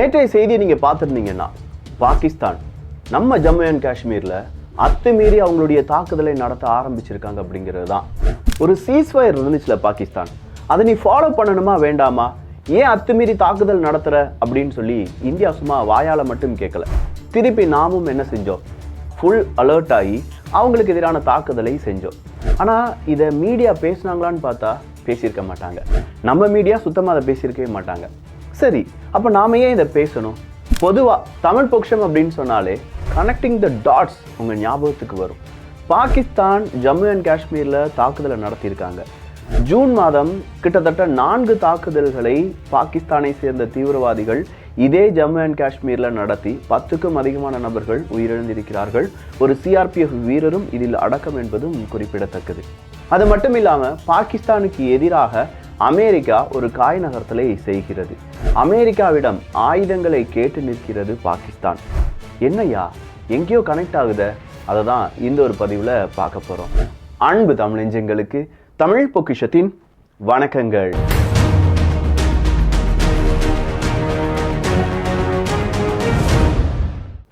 நேற்றைய செய்தியை நீங்கள் பார்த்துருந்தீங்கன்னா பாகிஸ்தான் நம்ம ஜம்மு அண்ட் காஷ்மீரில் அத்துமீறி அவங்களுடைய தாக்குதலை நடத்த ஆரம்பிச்சிருக்காங்க அப்படிங்கிறது தான். ஒரு சீஸ்ஃபயர் இருந்துச்சுல பாகிஸ்தான். அதை நீ ஃபாலோ பண்ணணுமா வேண்டாமா? ஏன் அத்துமீறி தாக்குதல் நடத்துகிற அப்படின்னு சொல்லி இந்தியா சும்மா வாயால் மட்டும் கேட்கல திருப்பி நாமும் என்ன செஞ்சோம்? ஃபுல் அலர்ட் ஆகி அவங்களுக்கு எதிரான தாக்குதலை செஞ்சோம். ஆனால் இதை மீடியா பேசுனாங்களான்னு பார்த்தா பேசியிருக்க மாட்டாங்க. நம்ம மீடியா சுத்தமாக அதை பேசியிருக்கவே மாட்டாங்க. சரி அப்போ நாம ஏன் இதை பேசணும்? பொதுவாக தமிழ் பொக்ஷம் அப்படின்னு சொன்னாலே கனெக்டிங் த டாட்ஸ் உங்கள் ஞாபகத்துக்கு வரும். பாகிஸ்தான் ஜம்மு அண்ட் காஷ்மீரில் தாக்குதலை நடத்தியிருக்காங்க. ஜூன் மாதம் கிட்டத்தட்ட நான்கு தாக்குதல்களை பாகிஸ்தானை சேர்ந்த தீவிரவாதிகள் இதே ஜம்மு அண்ட் காஷ்மீரில் நடத்தி பத்துக்கும் அதிகமான நபர்கள் உயிரிழந்திருக்கிறார்கள். ஒரு சிஆர்பிஎஃப் வீரரும் இதில் அடக்கம் என்பதும் குறிப்பிடத்தக்கது. அது மட்டும் இல்லாமல் பாகிஸ்தானுக்கு எதிராக அமெரிக்கா ஒரு காய் நகர்த்தலை செய்கிறது. அமெரிக்காவிடம் ஆயுதங்களை கேட்டு நிற்கிறது பாகிஸ்தான். என்னய்யா எங்கேயோ கனெக்ட் ஆகுத? அதை தான் இந்த ஒரு பதிவில் பார்க்க போகிறோம் அன்பு தமிழஞ்சங்களுக்கு தமிழ் பொக்கிஷத்தின் வணக்கங்கள்.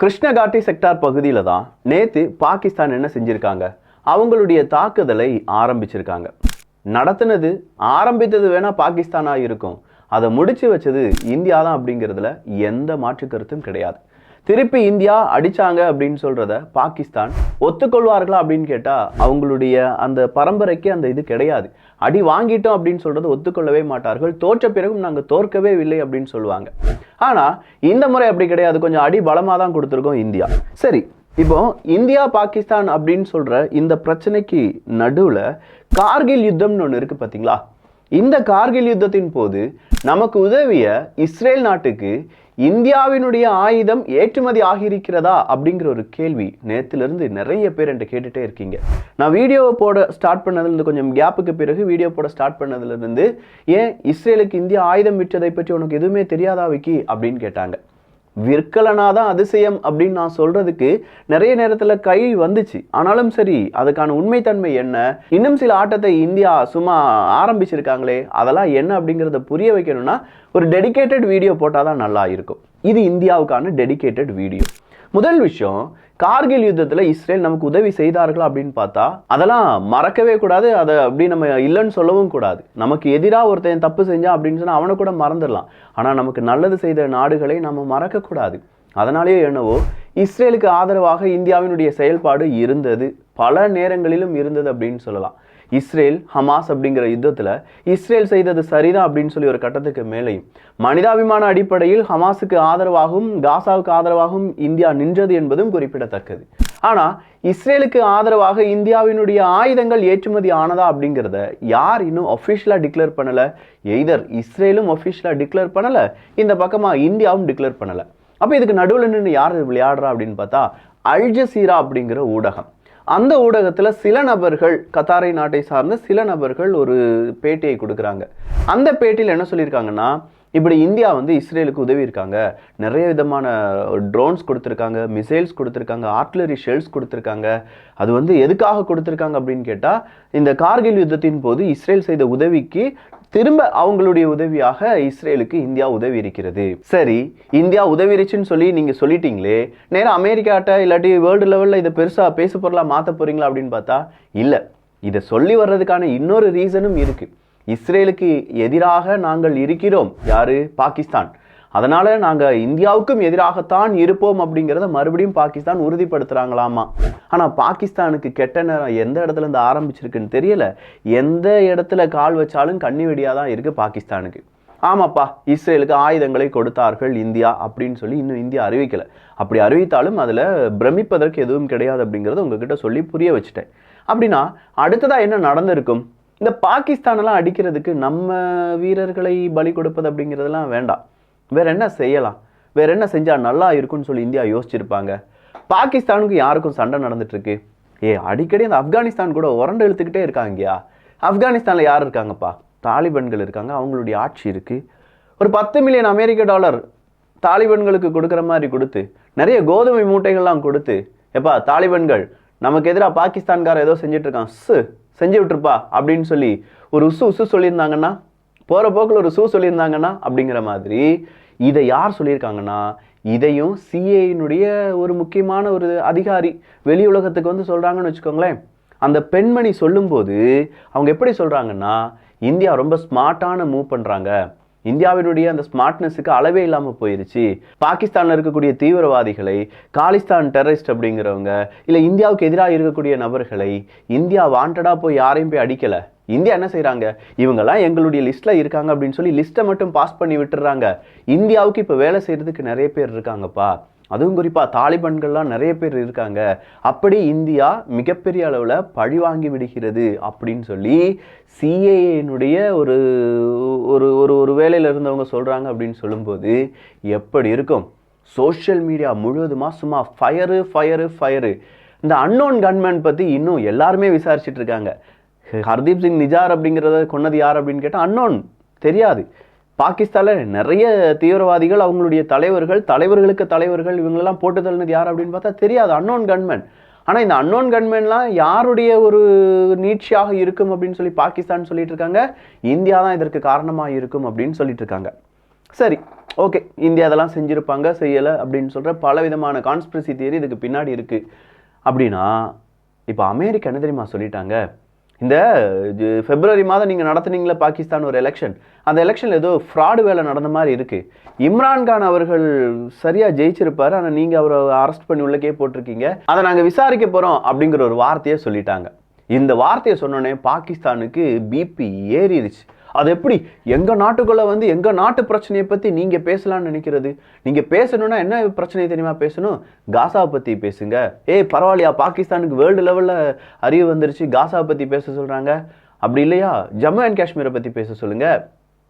கிருஷ்ணகாட்டி செக்டார் பகுதியில் தான் நேற்று பாகிஸ்தான் என்ன செஞ்சுருக்காங்க? அவங்களுடைய தாக்குதலை ஆரம்பிச்சிருக்காங்க. நடத்துனது ஆரம்பித்தது வேணால் பாகிஸ்தானாக இருக்கும். அதை முடிச்சு வச்சது இந்தியா தான் அப்படிங்கிறதுல எந்த மாற்று கருத்தும் கிடையாது. திருப்பி இந்தியா அடிச்சாங்க அப்படின்னு சொல்கிறத பாகிஸ்தான் ஒத்துக்கொள்வார்களா அப்படின்னு கேட்டால் அவங்களுடைய அந்த பரம்பரைக்கு அந்த இது கிடையாது. அடி வாங்கிட்டோம் அப்படின்னு சொல்கிறத ஒத்துக்கொள்ளவே மாட்டார்கள். தோற்ற பிறகும் நாங்கள் தோற்கவே இல்லை அப்படின்னு சொல்லுவாங்க. ஆனால் இந்த முறை அப்படி கிடையாது. கொஞ்சம் அடி பலமாக தான் கொடுத்துருக்கோம் இந்தியா. சரி இப்போ இந்தியா பாகிஸ்தான் அப்படின்னு சொல்கிற இந்த பிரச்சனைக்கு நடுவில் கார்கில் யுத்தம்னு ஒன்று இருக்குது பார்த்தீங்களா இந்த கார்கில் யுத்தத்தின் போது நமக்கு உதவிய இஸ்ரேல் நாட்டுக்கு இந்தியாவினுடைய ஆயுதம் ஏற்றுமதி ஆகியிருக்கிறதா அப்படிங்கிற ஒரு கேள்வி நேத்திலிருந்து நிறைய பேர் என்கிட்ட கேட்டுகிட்டே இருக்கீங்க. நான் வீடியோவை போட ஸ்டார்ட் பண்ணதுலேருந்து கொஞ்சம் கேப்புக்கு பிறகு வீடியோ போட ஸ்டார்ட் பண்ணதுலேருந்து ஏன் இஸ்ரேலுக்கு இந்தியா ஆயுதம் விற்றதை பற்றி உனக்கு எதுவுமே தெரியாதா விக்கி? அப்படின்னு கேட்டாங்க. விற்கலனாதான் அதிசயம் அப்படின்னு நான் சொல்றதுக்கு நிறைய நேரத்துல கை வந்துச்சு. ஆனாலும் சரி அதுக்கான உண்மைத்தன்மை என்ன? இன்னும் சில ஆட்டத்தை இந்தியா சும்மா ஆரம்பிச்சிருக்காங்களே அதெல்லாம் என்ன அப்படிங்கிறத புரிய வைக்கணும்னா ஒரு டெடிகேட்டட் வீடியோ போட்டாதான் நல்லா இருக்கும். இது இந்தியாவுக்கான டெடிகேட்டட் வீடியோ முதல் விஷயம் கார்கில் யுத்தத்தில் இஸ்ரேல் நமக்கு உதவி செய்தார்களா அப்படின்னு பார்த்தா அதெல்லாம் மறக்கவே கூடாது. அதை அப்படி நம்ம இல்லைன்னு சொல்லவும் கூடாது. நமக்கு எதிராக ஒருத்தன் தப்பு செஞ்சான் அப்படின்னு சொன்னால் அவனை கூட மறந்துடலாம். ஆனால் நமக்கு நல்லது செய்த நாடுகளை நம்ம மறக்கக்கூடாது அதனாலேயே என்னவோ இஸ்ரேலுக்கு ஆதரவாக இந்தியாவினுடைய செயல்பாடு இருந்தது. பல நேரங்களிலும் இருந்தது அப்படின்னு சொல்லலாம். இஸ்ரேல் ஹமாஸ் அப்படிங்கிற யுத்தத்தில் இஸ்ரேல் செய்தது சரிதான் அப்படின்னு சொல்லி ஒரு கட்டத்துக்கு மேலேயும் மனிதாபிமான அடிப்படையில் ஹமாஸுக்கு ஆதரவாகவும் காசாவுக்கு ஆதரவாகவும் இந்தியா நின்றது என்பதும் குறிப்பிடத்தக்கது. ஆனால் இஸ்ரேலுக்கு ஆதரவாக இந்தியாவினுடைய ஆயுதங்கள் ஏற்றுமதி ஆனதா அப்படிங்கிறத யார் இன்னும் அஃபிஷியலாக டிக்ளேர் பண்ணலை? எய்தர் இஸ்ரேலும் அஃபிஷியலாக டிக்ளேர் பண்ணலை இந்த பக்கமாக இந்தியாவும் டிக்ளேர் பண்ணலை. அப்போ இதுக்கு நடுவில் நின்று யார் விளையாடுறா அப்படின்னு பார்த்தா அல்ஜசீரா அப்படிங்கிற ஊடகம். அந்த ஊடகத்தில் சில நபர்கள் கத்தாரை நாட்டை சார்ந்த சில நபர்கள் ஒரு பேட்டியை கொடுக்குறாங்க. அந்த பேட்டியில் என்ன சொல்லியிருக்காங்கன்னா இப்படி இந்தியா வந்து இஸ்ரேலுக்கு உதவி இருக்காங்க நிறைய விதமான ட்ரோன்ஸ் கொடுத்துருக்காங்க மிசைல்ஸ் கொடுத்துருக்காங்க ஆர்ட்லரி ஷெல்ஸ் கொடுத்துருக்காங்க. அது வந்து எதுக்காக கொடுத்துருக்காங்க அப்படின்னு கேட்டால் இந்த கார்கில் யுத்தத்தின் போது இஸ்ரேல் செய்த உதவிக்கு திரும்ப அவங்களுடைய உதவியாக இஸ்ரேலுக்கு இந்தியா உதவி இருக்கிறது சரி இந்தியா உதவிருச்சுன்னு சொல்லி நீங்கள் சொல்லிட்டீங்களே நேராக அமெரிக்காட்ட இல்லாட்டி வேர்ல்டு லெவலில் இதை பெருசாக பேச பொருளாக மாற்ற போகிறீங்களா அப்படின்னு பார்த்தா இல்லை. இதை சொல்லி வர்றதுக்கான இன்னொரு ரீசனும் இருக்குது இஸ்ரேலுக்கு எதிராக நாங்கள் இருக்கிறோம். யாரு? பாகிஸ்தான். அதனால நாங்கள் இந்தியாவுக்கும் எதிராகத்தான் இருப்போம் அப்படிங்கிறத மறுபடியும் பாகிஸ்தான் உறுதிப்படுத்துறாங்களாமா? ஆனால் பாகிஸ்தானுக்கு கெட்ட நேரம் எந்த இடத்துல இருந்து ஆரம்பிச்சிருக்குன்னு தெரியல. எந்த இடத்துல கால் வச்சாலும் கண்ணி வெடியாக தான் இருக்குது பாகிஸ்தானுக்கு. ஆமாப்பா இஸ்ரேலுக்கு ஆயுதங்களை கொடுத்தார்கள் இந்தியா அப்படின்னு சொல்லி இன்னும் இந்தியா அறிவிக்கலை. அப்படி அறிவித்தாலும் அதில் பிரமிப்பதற்கு எதுவும் கிடையாது அப்படிங்கிறத உங்ககிட்ட சொல்லி புரிய வச்சுட்டேன். அப்படின்னா அடுத்ததாக என்ன நடந்திருக்கும்? இந்த பாகிஸ்தானெல்லாம் அடிக்கிறதுக்கு நம்ம வீரர்களை பலி கொடுப்பது அப்படிங்கிறதெல்லாம் வேண்டாம். வேற என்ன செய்யலாம்? வேற என்ன செஞ்சால் நல்லா இருக்கும்னு சொல்லி இந்தியா யோசிச்சிருப்பாங்க. பாகிஸ்தானுக்கு யாருக்கும் சண்டை நடந்துட்டுருக்கு? ஏ அடிக்கடி அந்த ஆப்கானிஸ்தான் கூட உரண்டு இழுத்துக்கிட்டே இருக்காங்கயா ஆப்கானிஸ்தானில் யார் இருக்காங்கப்பா? தாலிபன்கள் இருக்காங்க அவங்களுடைய ஆட்சி இருக்குது ஒரு பத்து மில்லியன் அமெரிக்க டாலர் தாலிபன்களுக்கு கொடுக்குற மாதிரி கொடுத்து நிறைய கோதுமை மூட்டைகள்லாம் கொடுத்து எப்பா தாலிபன்கள் நமக்கு எதிராக பாகிஸ்தான்கார ஏதோ செஞ்சிட்ருக்கான் இருக்கான். சு செஞ்சு விட்டுருப்பா அப்படின்னு சொல்லி ஒரு உசு உசு சொல்லியிருந்தாங்கன்னா போகிற போக்கில் ஒரு சூ சொல்லியிருந்தாங்கன்னா அப்படிங்கிற மாதிரி இதை யார் சொல்லியிருக்காங்கன்னா இதையும் சிஏயினுடைய ஒரு முக்கியமான ஒரு அதிகாரி வெளி உலகத்துக்கு வந்து சொல்கிறாங்கன்னு வச்சுக்கோங்களேன். அந்த பெண்மணி சொல்லும்போது அவங்க எப்படி சொல்கிறாங்கன்னா இந்தியா ரொம்ப ஸ்மார்ட்டான மூவ் பண்ணுறாங்க இந்தியாவினுடைய அந்த ஸ்மார்ட்னஸுக்கு அளவே இல்லாமல் போயிருச்சு. பாகிஸ்தானில் இருக்கக்கூடிய தீவிரவாதிகளை காலிஸ்தான் டெரரிஸ்ட் அப்படிங்கிறவங்க இல்லை இந்தியாவுக்கு எதிராக இருக்கக்கூடிய நபர்களை இந்தியா வாண்டடாக போய் யாரையும் போய் அடிக்கலை. இந்தியா என்ன செய்கிறாங்க இவங்கெல்லாம் எங்களுடைய லிஸ்ட்டில் இருக்காங்க அப்படின்னு சொல்லி லிஸ்ட்டை மட்டும் பாஸ் பண்ணி விட்டுறாங்க. இந்தியாவுக்கு இப்போ வேலை செய்கிறதுக்கு நிறைய பேர் இருக்காங்கப்பா. அதுவும் குறிப்பாக தாலிபன்கள்லாம் நிறைய பேர் இருக்காங்க. அப்படி இந்தியா மிகப்பெரிய அளவில் பழி வாங்கி விடுகிறது அப்படின்னு சொல்லி சிஏஏனுடைய ஒரு ஒரு ஒரு ஒரு வேலையில் இருந்தவங்க சொல்கிறாங்க அப்படின்னு சொல்லும்போது எப்படி இருக்கும்? சோஷியல் மீடியா முழுவதுமாக சும்மா ஃபயரு ஃபயரு ஃபயரு இந்த அன்னோன் கன்மேன் பற்றி இன்னும் எல்லாருமே விசாரிச்சுட்டு இருக்காங்க. ஹர்தீப் சிங் நிஜார் அப்படிங்கிறத கொன்னது யார் அப்படின்னு கேட்டால் அன்னோன் தெரியாது. பாகிஸ்தானில் நிறைய தீவிரவாதிகள் அவங்களுடைய தலைவர்கள் தலைவர்களுக்கு தலைவர்கள் இவங்களெல்லாம் போட்டு தள்ளினது யார் அப்படின்னு பார்த்தா தெரியாது அன்னோன் கன்மேன் ஆனால் இந்த அன்னோன் கன்மேன்லாம் யாருடைய ஒரு நீட்சியாக இருக்கும் அப்படின்னு சொல்லி பாகிஸ்தான் சொல்லிட்டு இருக்காங்க. இந்தியா தான் இதற்கு காரணமாக இருக்கும் அப்படின்னு சொல்லிட்டு இருக்காங்க. சரி ஓகே இந்தியா அதெல்லாம் செஞ்சுருப்பாங்க செய்யலை அப்படின்னு சொல்கிற பல விதமான கான்ஸ்பிரசி தியரி இதுக்கு பின்னாடி இருக்குது அப்படின்னா இப்போ அமெரிக்கா என்ன தெரியுமா சொல்லிட்டாங்க? இந்த பிப்ரவரி மாதம் நீங்கள் நடத்துனீங்களே பாகிஸ்தான் ஒரு எலெக்ஷன் அந்த எலெக்ஷனில் ஏதோ ஃப்ராடு வேலை நடந்த மாதிரி இருக்குது இம்ரான்கான் அவர்கள் சரியாக ஜெயிச்சிருப்பார் ஆனால் நீங்கள் அவரை அரெஸ்ட் பண்ணி உள்ளக்கே போட்டிருக்கீங்க. அதை நாங்கள் விசாரிக்க போகிறோம் அப்படிங்கிற ஒரு வார்த்தையை சொல்லிட்டாங்க. இந்த வார்த்தையை சொன்னோன்னே பாகிஸ்தானுக்கு பிபி ஏறிடுச்சு. அது எப்படி? எங்கள் நாட்டுக்குள்ளே வந்து எங்கள் நாட்டு பிரச்சனையை பற்றி நீங்கள் பேசலாம்னு நினைக்கிறது? நீங்கள் பேசணும்னா என்ன பிரச்சனை தெரியுமா பேசணும்? காசாவை பற்றி பேசுங்க. ஏய் பரவாயில்லையா? பாகிஸ்தானுக்கு வேர்ல்டு லெவலில் அறிவு வந்துருச்சு. காசாவை பற்றி பேச சொல்கிறாங்க அப்படி இல்லையா? ஜம்மு அண்ட் காஷ்மீரை பற்றி பேச சொல்லுங்கள்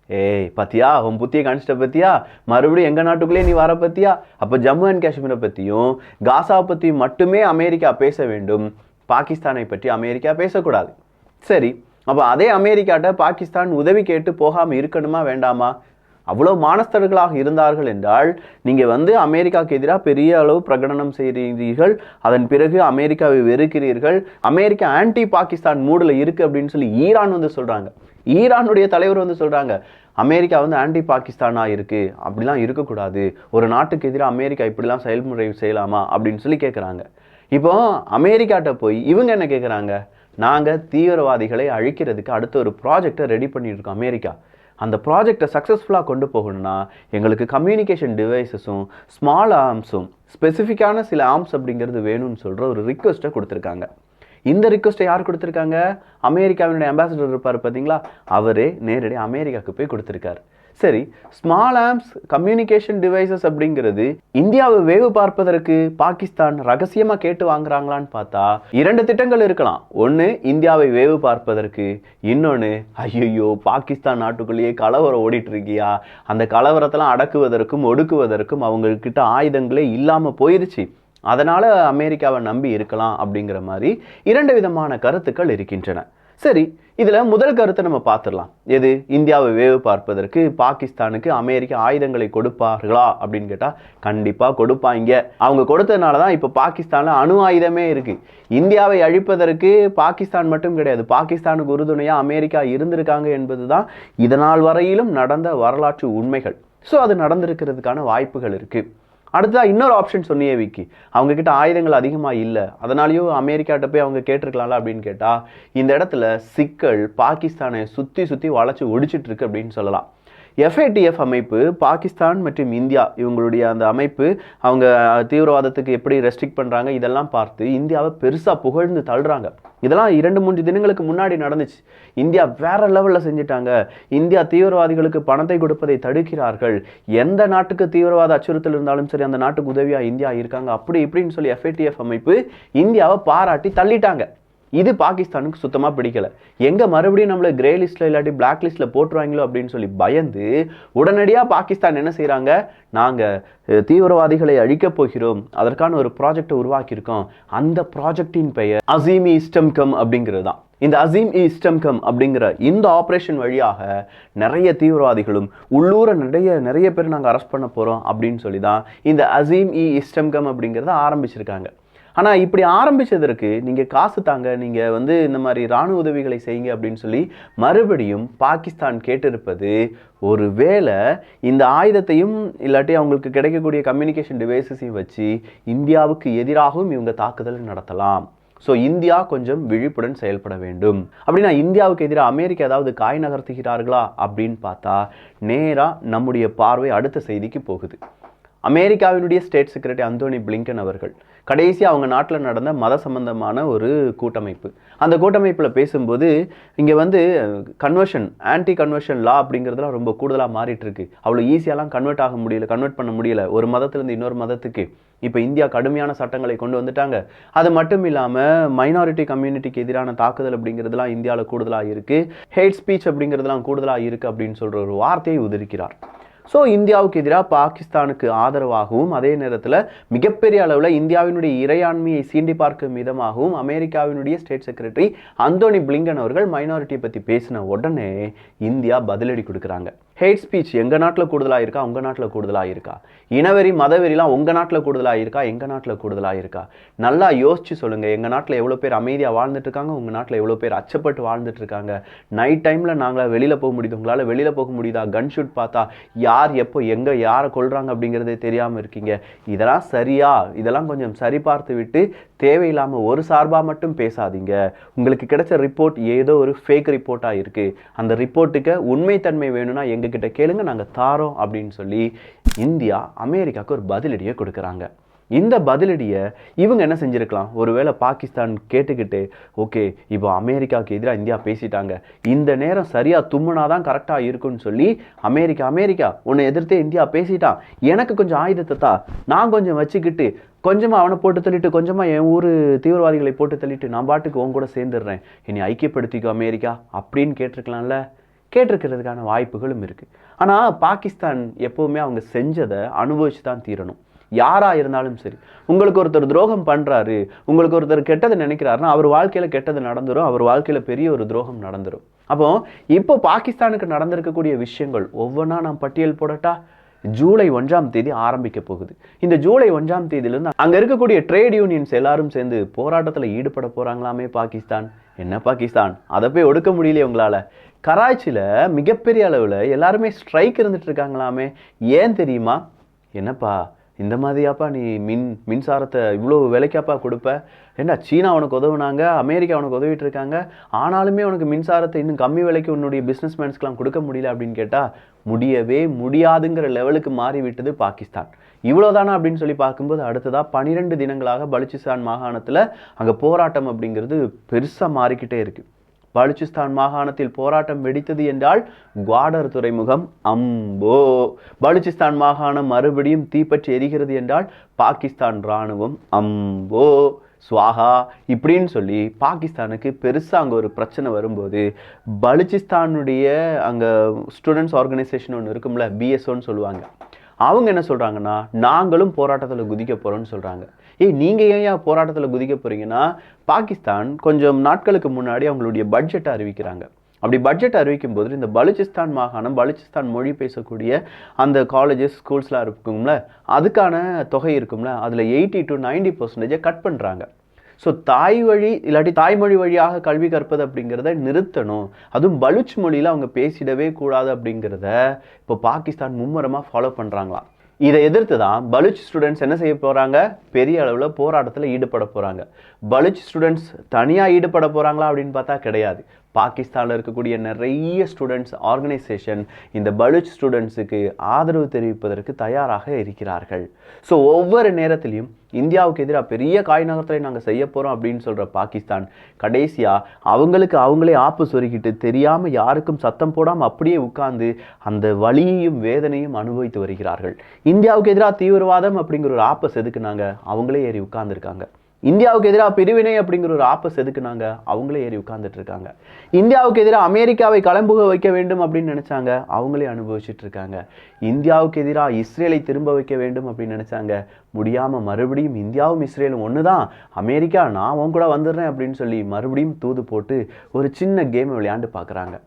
ஏய் பத்தியா? உன் புத்திய கணிச்சிட்ட பத்தியா? மறுபடியும் எங்கள் நாட்டுக்குள்ளே நீ வர பத்தியா? அப்போ ஜம்மு அண்ட் காஷ்மீரை பற்றியும் காசாவை பற்றியும் மட்டுமே அமெரிக்கா பேச வேண்டும். பாகிஸ்தானை பற்றி அமெரிக்கா பேசக்கூடாது. சரி. அப்போ அதே அமெரிக்காட்ட பாகிஸ்தான் உதவி கேட்டு போகாமல் இருக்கணுமா வேண்டாமா? அவ்வளோ மானஸ்தர்களாக இருந்தார்கள் என்றால் நீங்கள் வந்து அமெரிக்காவுக்கு எதிராக பெரிய அளவு பிரகடனம் செய்கிறீர்கள் அதன் பிறகு அமெரிக்காவை வெறுக்கிறீர்கள் அமெரிக்கா ஆன்டி பாகிஸ்தான் மூடில் இருக்குது அப்படின்னு சொல்லி ஈரான் வந்து சொல்கிறாங்க ஈரானுடைய தலைவர் வந்து சொல்கிறாங்க அமெரிக்கா வந்து ஆன்டி பாகிஸ்தானாக இருக்குது அப்படிலாம் இருக்கக்கூடாது. ஒரு நாட்டுக்கு எதிராக அமெரிக்கா இப்படிலாம் செயல்முறை செய்யலாமா? அப்படின்னு சொல்லி கேட்குறாங்க இப்போ அமெரிக்காட்ட போய் இவங்க என்ன கேட்குறாங்க நாங்கள் தீவிரவாதிகளை அழிக்கிறதுக்கு அடுத்த ஒரு ப்ராஜெக்டை ரெடி பண்ணியிருக்கோம் அமெரிக்கா. அந்த ப்ராஜெக்டை சக்ஸஸ்ஃபுல்லாக கொண்டு போகணும்னா எங்களுக்கு கம்யூனிகேஷன் டிவைசஸும் ஸ்மால் ஆர்ம்ஸும் ஸ்பெசிஃபிக்கான சில ஆர்ம்ஸ் அப்படிங்கிறது வேணும்னு சொல்கிற ஒரு ரிக்வெஸ்ட்டை கொடுத்துருக்காங்க. இந்த ரிக்வெஸ்ட்டை யார் கொடுத்துருக்காங்க? அமெரிக்காவினுடைய அம்பாசிடர் இருப்பார் பார்த்தீங்களா? அவரே நேரடி அமெரிக்காவுக்கு போய் கொடுத்துருக்காரு. சரி ஸ்மால் ஆம்ஸ் கம்யூனிகேஷன் டிவைசஸ் அப்படிங்கிறது இந்தியாவை வேவு பார்ப்பதற்கு பாகிஸ்தான் ரகசியமா கேட்டு வாங்குறாங்களான்னு பார்த்தா இரண்டு திட்டங்கள் இருக்கலாம். ஒன்று இந்தியாவை வேவு பார்ப்பதற்கு. இன்னொன்று ஐயோ பாகிஸ்தான் நாட்டுக்குள்ளேயே கலவரம் ஓடிட்டு இருக்கியா அந்த கலவரத்தெல்லாம் அடக்குவதற்கும் ஒடுக்குவதற்கும் அவங்கக்கிட்ட ஆயுதங்களே இல்லாமல் போயிருச்சு. அதனால் அமெரிக்காவை நம்பி இருக்கலாம் அப்படிங்கிற மாதிரி இரண்டு விதமான கருத்துக்கள் இருக்கின்றன. சரி இதில் முதல் கருத்தை நம்ம பார்த்துடலாம். எது? இந்தியாவை வேவு பார்ப்பதற்கு பாகிஸ்தானுக்கு அமெரிக்க ஆயுதங்களை கொடுப்பார்களா அப்படின்னு கேட்டால் கண்டிப்பாக கொடுப்பாங்க. அவங்க கொடுத்ததுனால தான் இப்போ பாகிஸ்தானில் அணு ஆயுதமே இருக்குது இந்தியாவை அழிப்பதற்கு பாகிஸ்தான் மட்டும் கிடையாது பாகிஸ்தானுக்கு உறுதுணையாக அமெரிக்கா இருந்திருக்காங்க என்பது தான் இதனால் வரையிலும் நடந்த வரலாற்று உண்மைகள். ஸோ அது நடந்திருக்கிறதுக்கான வாய்ப்புகள் இருக்குது அடுத்ததாக இன்னொரு ஆப்ஷன் சொன்னியே விக்கி. அவங்கக்கிட்ட ஆயுதங்கள் அதிகமாக இல்லை. அதனாலேயும் அமெரிக்காட்ட போய் அவங்க கேட்டிருக்கலாம்ல அப்படின்னு கேட்டால் இந்த இடத்துல சிக்கல் பாகிஸ்தானை சுற்றி சுற்றி வளைச்சி ஒடிச்சிட்ருக்கு அப்படின்னு சொல்லலாம். எஃப்ஏடிஎஃப் அமைப்பு பாகிஸ்தான் மற்றும் இந்தியா இவங்களுடைய அந்த அமைப்பு அவங்க தீவிரவாதத்துக்கு எப்படி ரெஸ்ட்ரிக்ட் பண்ணுறாங்க இதெல்லாம் பார்த்து இந்தியாவை பெருசாக புகழ்ந்து தள்ளுறாங்க. இதெல்லாம் இரண்டு மூன்று தினங்களுக்கு முன்னாடி நடந்துச்சு. இந்தியா வேற லெவலில் செஞ்சுட்டாங்க. இந்தியா தீவிரவாதிகளுக்கு பணத்தை கொடுப்பதை தடுக்கிறார்கள். எந்த நாட்டுக்கு தீவிரவாத அச்சுறுத்தல் இருந்தாலும் சரி அந்த நாட்டுக்கு உதவியாக இந்தியா இருக்காங்க அப்படி இப்படின்னு சொல்லி எஃப்ஏடிஎஃப் அமைப்பு இந்தியாவை பாராட்டி தள்ளிட்டாங்க. இது பாகிஸ்தானுக்கு சுத்தமாக பிடிக்கல. எங்கே மறுபடியும் நம்மளை கிரே லிஸ்ட்டில் இல்லாட்டி பிளாக் லிஸ்ட்டில் போட்டுருவாங்களோ அப்படின்னு சொல்லி பயந்து உடனடியாக பாகிஸ்தான் என்ன செய்கிறாங்க நாங்கள் தீவிரவாதிகளை அழிக்கப் போகிறோம். அதற்கான ஒரு ப்ராஜெக்டை உருவாக்கியிருக்கோம். அந்த ப்ராஜெக்டின் பெயர் அசீமி இஸ்டம் கம் அப்படிங்கிறது தான். இந்த அசீம் இ இஸ்டம்கம் அப்படிங்கிற இந்த ஆப்ரேஷன் வழியாக நிறைய தீவிரவாதிகளும் உள்ளூர நிறைய நிறைய பேர் நாங்கள் அரெஸ்ட் பண்ண போகிறோம் அப்படின்னு சொல்லி தான் இந்த அசீம் இ இஸ்டம்கம் அப்படிங்கிறத ஆரம்பிச்சிருக்காங்க. ஆனால் இப்படி ஆரம்பிச்சதற்கு நீங்கள் காசு தாங்க. நீங்கள் வந்து இந்த மாதிரி இராணுவ உதவிகளை செய்யுங்க அப்படின்னு சொல்லி மறுபடியும் பாகிஸ்தான் கேட்டிருப்பது ஒரு வேளை இந்த ஆயுதத்தையும் இல்லாட்டி அவங்களுக்கு கிடைக்கக்கூடிய கம்யூனிகேஷன் டிவைசஸையும் வச்சு இந்தியாவுக்கு எதிராகவும் இவங்க தாக்குதல் நடத்தலாம். ஸோ இந்தியா கொஞ்சம் விழிப்புடன் செயல்பட வேண்டும். அப்படின்னா இந்தியாவுக்கு எதிராக அமெரிக்கா ஏதாவது காய் நகர்த்துகிறார்களா அப்படின்னு பார்த்தா நேராக நம்முடைய பார்வை அடுத்த செய்திக்கு போகுது. அமெரிக்காவினுடைய ஸ்டேட் செக்ரட்டரி அந்தோனி பிளிங்கன் அவர்கள். கடைசி அவங்க நாட்டில் நடந்த மத சம்பந்தமான ஒரு கூட்டமைப்பு. அந்த கூட்டமைப்பில் பேசும்போது இங்கே வந்து கன்வர்ஷன் ஆன்டி கன்வர்ஷன் லா அப்படிங்கிறதுலாம் ரொம்ப கூடுதலாக மாறிட்டுருக்கு. அவ்வளோ ஈஸியாலாம் கன்வெர்ட் ஆக முடியல கன்வெர்ட் பண்ண முடியல. ஒரு மதத்துலேருந்து இன்னொரு மதத்துக்கு. இப்போ இந்தியா கடுமையான சட்டங்களை கொண்டு வந்துட்டாங்க. அது மட்டும் இல்லாமல் மைனாரிட்டி கம்யூனிட்டிக்கு எதிரான தாக்குதல் அப்படிங்கிறதுலாம் இந்தியாவில் கூடுதலாக இருக்குது ஹேட் ஸ்பீச் அப்படிங்கிறதுலாம் கூடுதலாக இருக்குது அப்படின்னு சொல்கிற ஒரு வார்த்தையை உதிரிக்கிறார். ஸோ இந்தியாவுக்கு எதிராக பாகிஸ்தானுக்கு ஆதரவாகவும் அதே நேரத்தில் மிகப்பெரிய அளவில் இந்தியாவினுடைய இறையாண்மையை சீண்டி பார்க்கும் விதமாகவும் அமெரிக்காவினுடைய ஸ்டேட் செக்ரட்டரி அந்தோனி பிளிங்கன் அவர்கள் மைனாரிட்டியை பற்றி பேசின உடனே இந்தியா பதிலடி கொடுக்குறாங்க. ஹேட் ஸ்பீச் எங்கள் நாட்டில் கூடுதலாக இருக்கா? உங்கள் நாட்டில் கூடுதலாக இருக்கா? இனவெறி மதவெறிலாம் உங்கள் நாட்டில் கூடுதலாக இருக்கா? எங்கள் நாட்டில் கூடுதலாக இருக்கா? நல்லா யோசிச்சு சொல்லுங்கள் எங்கள் நாட்டில் எவ்வளோ பேர் அமைதியாக வாழ்ந்துட்டு இருக்காங்க உங்கள் நாட்டில் எவ்வளோ பேர் அச்சப்பட்டு வாழ்ந்துட்டு இருக்காங்க நைட் டைமில் நாங்களாம் வெளியில் போக முடியுது. உங்களால் வெளியில் போக முடியுதா? கன் ஷூட் பார்த்தா யார் எப்போ எங்கே யாரை கொள்கிறாங்க அப்படிங்கிறதே தெரியாமல் இருக்கீங்க. இதெல்லாம் சரியா? இதெல்லாம் கொஞ்சம் சரி பார்த்து விட்டு தேவையில்லாமல் ஒரு சார்பாக மட்டும் பேசாதீங்க. உங்களுக்கு கிடைச்ச ரிப்போர்ட் ஏதோ ஒரு ஃபேக் ரிப்போர்ட்டாக இருக்குது அந்த ரிப்போர்ட்டுக்கு உண்மைத்தன்மை வேணும்னா எங்ககிட்ட கேளுங்க நாங்கள் தாரோம் அப்படின்னு சொல்லி இந்தியா அமெரிக்காவுக்கு ஒரு பதிலடியை கொடுக்குறாங்க. இந்த பதிலடியை இவங்க என்ன செஞ்சிருக்கலாம்? ஒருவேளை பாகிஸ்தான் கேட்டுக்கிட்டு ஓகே இப்போ அமெரிக்காவுக்கு எதிராக இந்தியா பேசிட்டாங்க. இந்த நேரம் சரியாக தும்முனாதான் கரெக்டாக இருக்கும்னு சொல்லி அமெரிக்கா அமெரிக்கா உன்னை எதிர்த்தே இந்தியா பேசிட்டான். எனக்கு கொஞ்சம் ஆயுதத்தை தா. நான் கொஞ்சம் வச்சுக்கிட்டு கொஞ்சமாக அவனை போட்டு தள்ளிட்டு கொஞ்சமாக என் ஊர் தீவிரவாதிகளை போட்டு தள்ளிட்டு நான் பாட்டுக்கு உன் கூட சேர்ந்துடுறேன். என்னை ஐக்கியப்படுத்திக்கோ அமெரிக்கா அப்படின்னு கேட்டிருக்கலாம்ல. கேட்டிருக்கிறதுக்கான வாய்ப்புகளும் இருக்குது ஆனால் பாகிஸ்தான் எப்போவுமே அவங்க செஞ்சதை அனுபவிச்சு தான் தீரணும். யாராக இருந்தாலும் சரி. உங்களுக்கு ஒருத்தர் துரோகம் பண்ணுறாரு உங்களுக்கு ஒருத்தர் கெட்டது நினைக்கிறாருன்னா அவர் வாழ்க்கையில் கெட்டது நடந்துரும் அவர் வாழ்க்கையில் பெரிய ஒரு துரோகம் நடந்துடும் அப்போ இப்போ பாகிஸ்தானுக்கு நடந்திருக்கக்கூடிய விஷயங்கள் ஒவ்வொன்றா நான் பட்டியல் போடட்டா? ஜூலை ஒன்றாம் தேதி ஆரம்பிக்க போகுது. இந்த ஜூலை ஒன்றாம் தேதியிலிருந்து அங்கே இருக்கக்கூடிய ட்ரேட் யூனியன்ஸ் எல்லாரும் சேர்ந்து போராட்டத்தில் ஈடுபட போகிறாங்களாமே பாகிஸ்தான். என்ன பாகிஸ்தான்? அதை போய் ஒடுக்க முடியலையே உங்களால். கராச்சியில் மிகப்பெரிய அளவில் எல்லாருமே ஸ்ட்ரைக் இருந்துட்டு இருக்காங்களாமே ஏன் தெரியுமா? என்னப்பா இந்த மாதிரியாப்பா நீ மின் மின்சாரத்தை இவ்வளோ விலைக்காப்பா கொடுப்ப? ஏண்டா சீனா உனக்கு உதவுனாங்க அமெரிக்கா உனக்கு உதவிட்டு இருக்காங்க ஆனாலுமே உனக்கு மின்சாரத்தை இன்னும் கம்மி விலைக்கு உன்னுடைய பிஸ்னஸ்மேன்ஸ்க்கெலாம் கொடுக்க முடியல அப்படின்னு கேட்டால் முடியவே முடியாதுங்கிற லெவலுக்கு மாறி விட்டது பாகிஸ்தான். இவ்வளோதானா அப்படின்னு சொல்லி பார்க்கும்போது அடுத்ததாக பனிரெண்டு தினங்களாக பலுச்சிஸ்தான் மாகாணத்தில் அங்கே போராட்டம் அப்படிங்கிறது பெருசாக மாறிக்கிட்டே இருக்குது பலுச்சிஸ்தான் மாகாணத்தில் போராட்டம் வெடித்தது என்றால் குவாடர் துறைமுகம் அம்போ. பலுச்சிஸ்தான் மாகாணம் மறுபடியும் தீப்பற்றி எரிகிறது என்றால் பாகிஸ்தான் இராணுவம் அம்போ. ஸ்வாஹா இப்படின்னு சொல்லி பாகிஸ்தானுக்கு பெருசாக அங்கே ஒரு பிரச்சனை வரும்போது பலுச்சிஸ்தானுடைய அங்கே ஸ்டூடெண்ட்ஸ் ஆர்கனைசேஷன் ஒன்று இருக்கும்ல பிஎஸ்ஓன்னு சொல்லுவாங்க. அவங்க என்ன சொல்கிறாங்கன்னா நாங்களும் போராட்டத்தில் குதிக்க போகிறோம்னு சொல்கிறாங்க ஏய் நீங்கள் ஏன் போராட்டத்தில் குதிக்க போகிறீங்கன்னா பாகிஸ்தான் கொஞ்சம் நாட்களுக்கு முன்னாடி அவங்களுடைய பட்ஜெட்டை அறிவிக்கிறாங்க. அப்படி பட்ஜெட் அறிவிக்கும் போது இந்த பலுச்சிஸ்தான் மாகாணம் பலுச்சிஸ்தான் மொழி பேசக்கூடிய அந்த காலேஜஸ் ஸ்கூல்ஸ்லாம் இருக்கும்ல அதுக்கான தொகை இருக்கும்ல அதில் எயிட்டி டு நைன்டி பர்சன்டேஜை கட் பண்ணுறாங்க ஸோ தாய் வழி இல்லாட்டி தாய்மொழி வழியாக கல்வி கற்பது அப்படிங்கிறத நிறுத்தணும். அதுவும் பலுச் மொழியில் அவங்க பேசிடவே கூடாது அப்படிங்கிறத இப்போ பாகிஸ்தான் மும்முரமாக ஃபாலோ பண்ணுறாங்களாம் இதை எதிர்த்து தான் பலுச் ஸ்டூடெண்ட்ஸ் என்ன செய்ய போகிறாங்க பெரிய அளவில் போராட்டத்தில் ஈடுபட போகிறாங்க பலுச் ஸ்டூடெண்ட்ஸ் தனியாக ஈடுபட போகிறாங்களா அப்படின்னு பார்த்தா கிடையாது. பாகிஸ்தானில் இருக்கக்கூடிய நிறைய ஸ்டூடெண்ட்ஸ் ஆர்கனைசேஷன் இந்த பலுச் ஸ்டூடெண்ட்ஸுக்கு ஆதரவு தெரிவிப்பதற்கு தயாராக இருக்கிறார்கள். ஸோ ஒவ்வொரு நேரத்திலையும் இந்தியாவுக்கு எதிராக பெரிய காய் நகரத்தை நாங்கள் செய்ய போகிறோம் அப்படின்னு சொல்கிற பாகிஸ்தான் கடைசியாக அவங்களுக்கு அவங்களே ஆப்பு சொருகிட்டு தெரியாமல் யாருக்கும் சத்தம் போடாமல் அப்படியே உட்கார்ந்து அந்த வலியையும் வேதனையும் அனுபவித்து வருகிறார்கள். இந்தியாவுக்கு எதிராக தீவிரவாதம் அப்படிங்கிற ஒரு ஆப்பை செதுக்குனாங்க. அவங்களே ஏறி உட்கார்ந்துருக்காங்க. இந்தியாவுக்கு எதிராக பிரிவினை அப்படிங்கிற ஒரு ஆப்பை செதுக்குனாங்க அவங்களே ஏறி உட்கார்ந்துட்டு இருக்காங்க இந்தியாவுக்கு எதிராக அமெரிக்காவை களம்புக வைக்க வேண்டும் அப்படின்னு நினச்சாங்க. அவங்களே அனுபவிச்சுட்டு இருக்காங்க இந்தியாவுக்கு எதிராக இஸ்ரேலை திரும்ப வைக்க வேண்டும் அப்படின்னு நினச்சாங்க. முடியாமல் மறுபடியும் இந்தியாவும் இஸ்ரேலும் ஒன்று தான் அமெரிக்கா நான் உன் கூட வந்துடுறேன் அப்படின்னு சொல்லி மறுபடியும் தூது போட்டு ஒரு சின்ன கேமை விளையாண்டு பார்க்குறாங்க.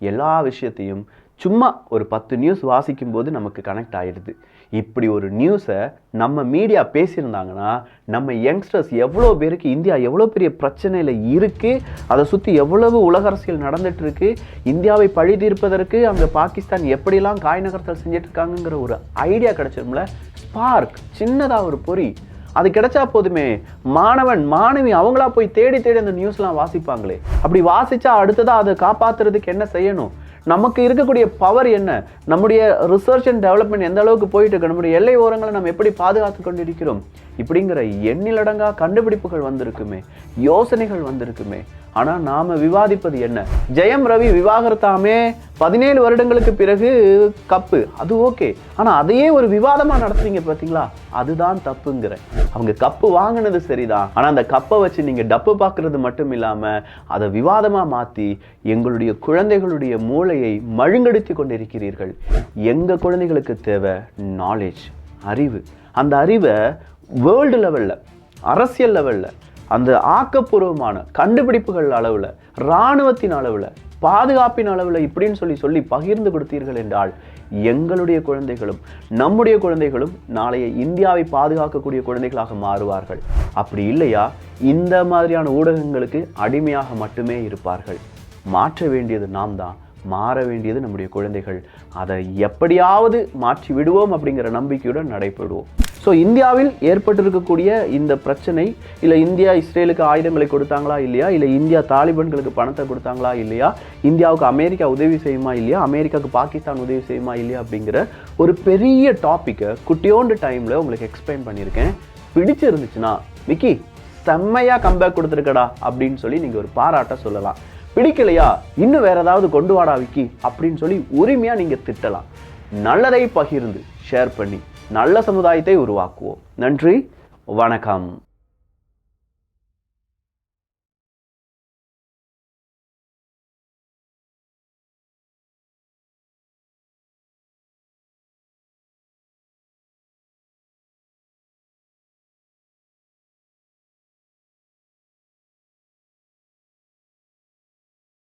எல்லா விஷயத்தையும் சும்மா ஒரு பத்து நியூஸ் வாசிக்கும் போது நமக்கு கனெக்ட் ஆயிடுது. இப்படி ஒரு நியூஸை நம்ம மீடியா பேசியிருந்தாங்கன்னா நம்ம யங்ஸ்டர்ஸ் எவ்வளோ பேருக்கு இந்தியா எவ்வளோ பெரிய பிரச்சனையில் இருக்குது அதை சுற்றி எவ்வளவு உலக அரசியல் நடந்துட்டு இருக்கு இந்தியாவை பழி தீர்ப்பதற்கு அங்கே பாகிஸ்தான் எப்படிலாம் காய் நகர்த்தல் செஞ்சுட்டு ஒரு ஐடியா கிடச்சிரும்ல? ஸ்பார்க் சின்னதாக ஒரு பொறி. அது கிடைச்சா போதுமே மாணவன் மாணவி அவங்களா போய் தேடி தேடி அந்த நியூஸ்லாம் வாசிப்பாங்களே. அப்படி வாசிச்சா அடுத்ததாக அதை காப்பாத்துறதுக்கு என்ன செய்யணும்? நமக்கு இருக்கக்கூடிய பவர் என்ன? நம்முடைய ரிசர்ச் அண்ட் டெவலப்மெண்ட் எந்த அளவுக்கு போயிட்டு இருக்கு? நம்முடைய எல்லை ஓரங்களை நம்ம எப்படி பாதுகாத்து கொண்டிருக்கிறோம்? இப்படிங்கிற எண்ணிலடங்கா கண்டுபிடிப்புகள் வந்திருக்குமே யோசனைகள் வந்திருக்குமே. ஆனால் நாம் விவாதிப்பது என்ன? ஜெயம் ரவி விவாகரத்தாமே பதினேழு வருடங்களுக்கு பிறகு கப்பு. அது ஓகே. ஆனால் அதையே ஒரு விவாதமாக நடத்துறீங்க பார்த்தீங்களா அதுதான் தப்புங்கிற. அவங்க கப்பு வாங்கினது சரிதான். ஆனால் அந்த கப்பை வச்சு நீங்கள் டப்பு பார்க்குறது மட்டும் இல்லாமல் அதை விவாதமாக மாற்றி எங்களுடைய குழந்தைகளுடைய மூளையை மழுங்கடித்து கொண்டிருக்கிறீர்கள். எங்கள் குழந்தைகளுக்கு தேவை நாலேஜ் அறிவு. அந்த அறிவை வேர்ல்டு லெவலில் அரசியல் லெவலில் அந்த ஆக்கப்பூர்வமான கண்டுபிடிப்புகள் அளவில் இராணுவத்தின் அளவில் பாதுகாப்பின் அளவில் இப்படின்னு சொல்லி சொல்லி பகிர்ந்து கொடுத்தீர்கள் என்றால் எங்களுடைய குழந்தைகளும் நம்முடைய குழந்தைகளும் நாளைய இந்தியாவை பாதுகாக்கக்கூடிய குழந்தைகளாக மாறுவார்கள். அப்படி இல்லையா? இந்த மாதிரியான ஊடகங்களுக்கு அடிமையாக மட்டுமே இருப்பார்கள். மாற்ற வேண்டியது நாம் தான். மாற வேண்டியது நம்முடைய குழந்தைகள். அதை எப்படியாவது மாற்றி விடுவோம் அப்படிங்கிற நம்பிக்கையுடன் நடைபெறுவோம். ஸோ இந்தியாவில் ஏற்பட்டிருக்கக்கூடிய இந்த பிரச்சனை இல்லை இந்தியா இஸ்ரேலுக்கு ஆயுதங்களை கொடுத்தாங்களா இல்லையா? இல்லை இந்தியா தாலிபான்களுக்கு பணத்தை கொடுத்தாங்களா இல்லையா? இந்தியாவுக்கு அமெரிக்கா உதவி செய்யுமா இல்லையா? அமெரிக்காவுக்கு பாகிஸ்தான் உதவி செய்யுமா இல்லையா அப்படிங்கிற ஒரு பெரிய டாப்பிக்கை குட்டியோண்டு டைமில் உங்களுக்கு எக்ஸ்பிளைன் பண்ணியிருக்கேன். பிடிச்சிருந்துச்சுன்னா விக்கி செம்மையா கம்பேக் கொடுத்துருக்கடா அப்படின்னு சொல்லி நீங்கள் ஒரு பாராட்ட சொல்லலாம். பிடிக்கலையா? இன்னும் வேற ஏதாவது கொண்டு வாடா விக்கி அப்படின்னு சொல்லி உரிமையாக நீங்கள் திட்டலாம். நல்லதை பகிர்ந்து ஷேர் பண்ணி. நல்ல சமுதாயத்தை உருவாக்குவோம். நன்றி வணக்கம்.